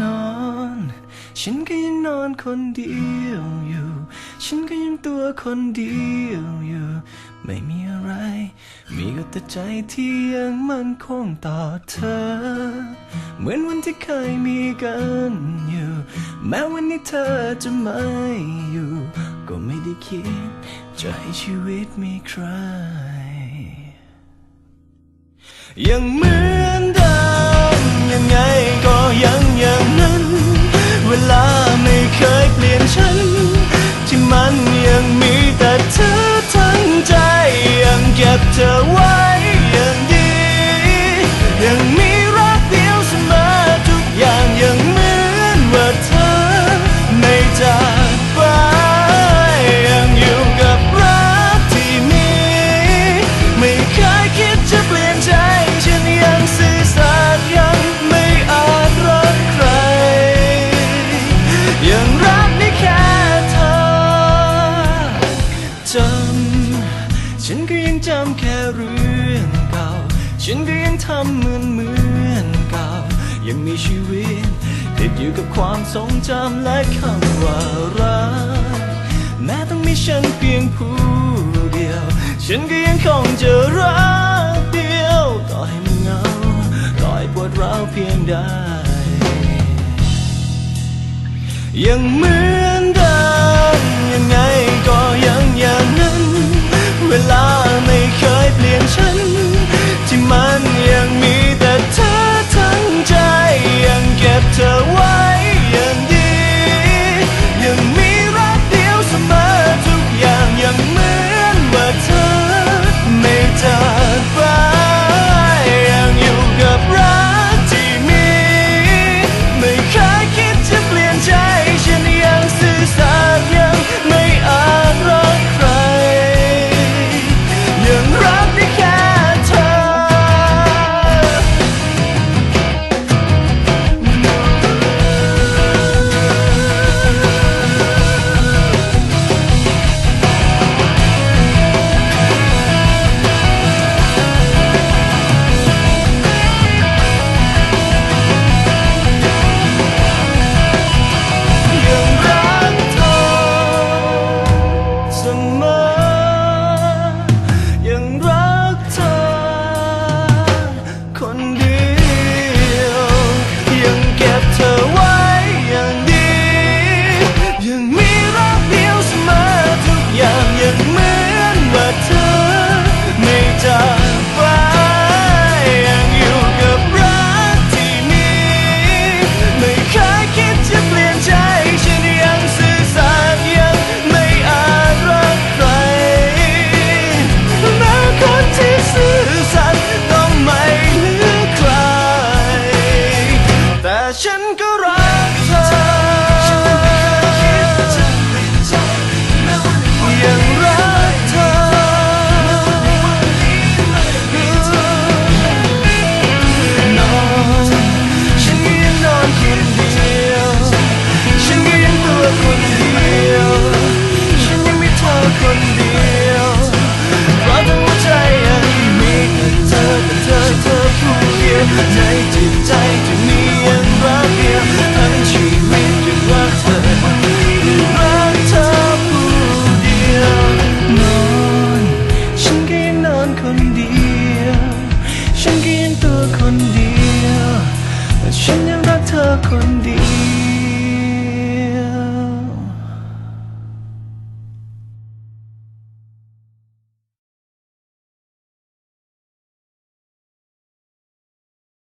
นอน ฉันก็ยังนอนคนเดียวอยู่ ฉันก็ยังตัวคนเดียวอยู่ ไม่มีอะไร มีก็แต่ใจที่ยังมั่นคงต่อเธอ เหมือนวันที่เคยมีกันอยู่ แม้วันนี้เธอจะไม่อยู่ ก็ไม่ได้คิด จะให้ชีวิตมีใคร ยังเหมือนเดิมยังไง 我羊羊 ยังรักได้แค่เธอจำฉันก็ยังจำแค่เรื่องเก่า ฉันก็ยังทำเหมือนเหมือนเก่า ยังมีชีวิตติดอยู่กับความทรงจำและคำว่ารักแม้ต้องมีฉันเพียงผู้เดียว ฉันก็ยังคงจะรักังมื เดียว ฉันยังรักเธอคนเดียว